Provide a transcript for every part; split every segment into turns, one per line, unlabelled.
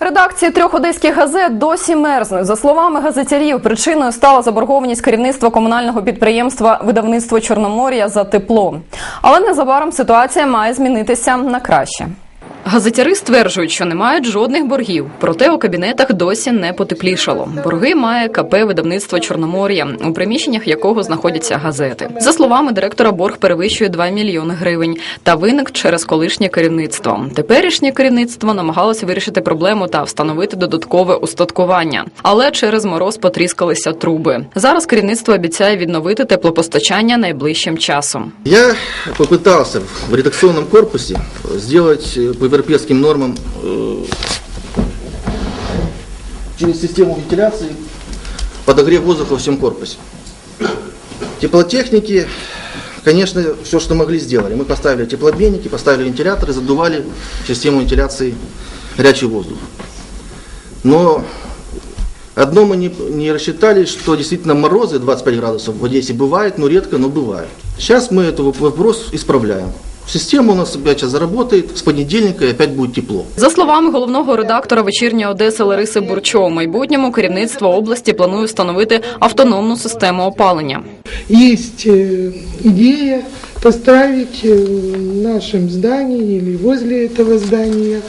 Редакції трьох одеських газет досі мерзнуть. За словами газетярів, причиною стала заборгованість керівництва комунального підприємства видавництво Чорномор'я за тепло. Але незабаром ситуація має змінитися на краще. Газетяри стверджують, що не мають жодних боргів, проте у кабінетах досі не потеплішало. Борги має КП видавництво Чорномор'я, у приміщеннях якого знаходяться газети. За словами директора, борг перевищує 2 мільйони гривень та виник через колишнє керівництво. Теперішнє керівництво намагалося вирішити проблему та встановити додаткове устаткування, але через мороз потріскалися труби. Зараз керівництво обіцяє відновити теплопостачання найближчим часом.
Я попытался в редакционном корпусе сделать э, по европейским нормам э, через систему вентиляции подогрев воздуха во всем корпусе. Теплотехники, конечно, все, что могли, сделали. Мы поставили теплообменники, поставили вентиляторы, задували систему вентиляции горячий воздух. Но Одно мы не, не рассчитали, что действительно морозы 25 градусов в Одессе бывают, но редко, но бывают. Сейчас мы этот вопрос исправляем. Система у нас опять сейчас заработает, с понедельника и опять будет тепло.
За словами головного редактора вечірньої Одеси Лариси Бурчо, у майбутньому керівництво області планує встановити автономну систему опалення.
Есть э, идея поставить э, в нашем здании или возле этого здания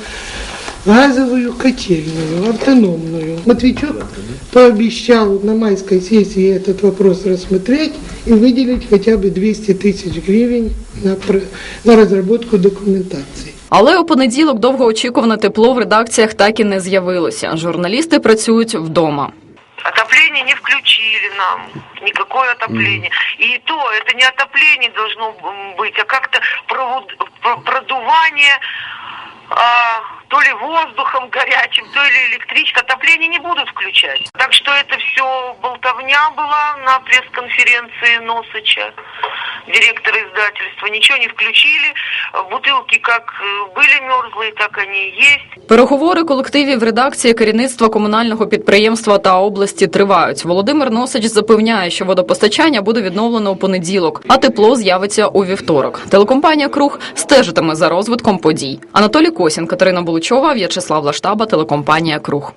газовую котельную, автономную. Матвейчук пообещал на майской сессии этот вопрос рассмотреть и выделить хотя бы 200 тысяч гривен на, пр- на разработку документации.
Але у понеділок довгоочікуване тепло в редакціях так і не з'явилося. Журналісти працюють вдома.
Отопление не включили нам, никакое отопление. И то, это не отопление должно м, быть, а как-то провод- про- продувание а, то ли воздухом горячим, то ли электричка. Отопление не будут включать. Так что это все болтовня была на пресс-конференции Носыча, директора издательства. Ничего не включили. Бутылки как э, были мерзлые, так они и есть.
Переговори колективів редакції керівництва комунального підприємства та області тривають. Володимир Носич запевняє, що водопостачання буде відновлено у понеділок, а тепло з'явиться у вівторок. Телекомпанія Круг стежитиме за розвитком подій. Анатолій Косін, Катерина Булучова, В'ячеслав Лаштаба, телекомпанія Круг.